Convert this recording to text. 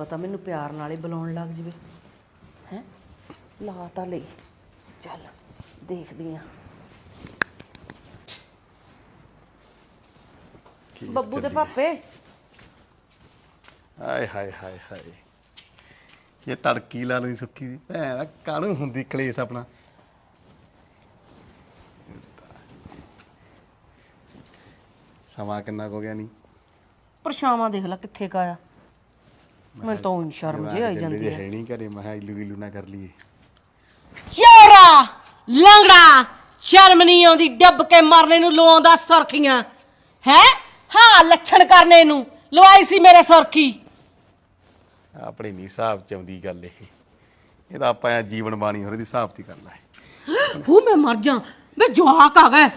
ਪਤਾ ਮੈਨੂੰ ਪਿਆਰ ਨਾਲ ਹੀ ਬੁਲਾਉਣ ਲੱਗ ਜਵੇ। ਹੈ? ਲਾ ਤਾਂ ਲਈ। ਚੱਲ ਦੇਖਦੀ ਆ। ਬੱਬੂ ਦੇ ਪਾਪੇ ਹਾਏ ਹਾਏ ਹਾਏ ਹਾਏ। ਇਹ ਤੜਕੀ ਲਾ ਲਈ ਸੁੱਕੀ ਦੀ। ਭੈਣ ਦਾ ਕਾਹਨੂੰ ਹੁੰਦੀ ਕਲੇਸ਼ ਆਪਣਾ? ਸਮਾਂ ਕਿੰਨਾ ਕੁ ਹੋ ਗਿਆ ਨਹੀਂ ਪਰਛਾਵਾਂ ਦੇਖ ਲੈ ਕਿੱਥੇ ਕਾਇਆ ਮੈਨੂੰ ਤਾਂ ਊਂ ਸ਼ਰਮ ਜਿਹੀ ਆਈ ਜਾਂਦੀ ਹੈ। ਹੈ ਨਹੀਂ ਘਰੇ ਮੈਂ ਕਿਹਾ ਇਲੂ ਗਿਲੂ ਨਾ ਕਰ ਲਈਏ। ਚੋਰਾ ਲੰਗੜਾ ਸ਼ਰਮ ਨਹੀਂ ਆਉਂਦੀ ਡੱਬ ਕੇ ਮਰਨੇ ਨੂੰ ਲਵਾਉਂਦਾ ਸੁਰਖੀਆਂ। ਹੈ? ਹਾਂ ਲੱਛਣ ਕਰਨੇ ਨੂੰ। ਲਵਾਈ ਸੀ ਮੇਰੇ ਸੁਰਖੀ। ਆਪਣੇ ਨਹੀਂ ਹਿਸਾਬ ਚ ਆਉਂਦੀ ਗੱਲ ਇਹ। ਇਹ ਤਾਂ ਆਪਾਂ ਐਂ ਜੀਵਨ ਬਾਣੀ ਹੋਰ ਦੀ ਹਿਸਾਬ ਦੀ ਗੱਲ ਹੈ। ਉਹ ਮੈਂ ਮਰ ਜਾ। ਵੇ ਜਵਾਕ ਆ ਗਏ।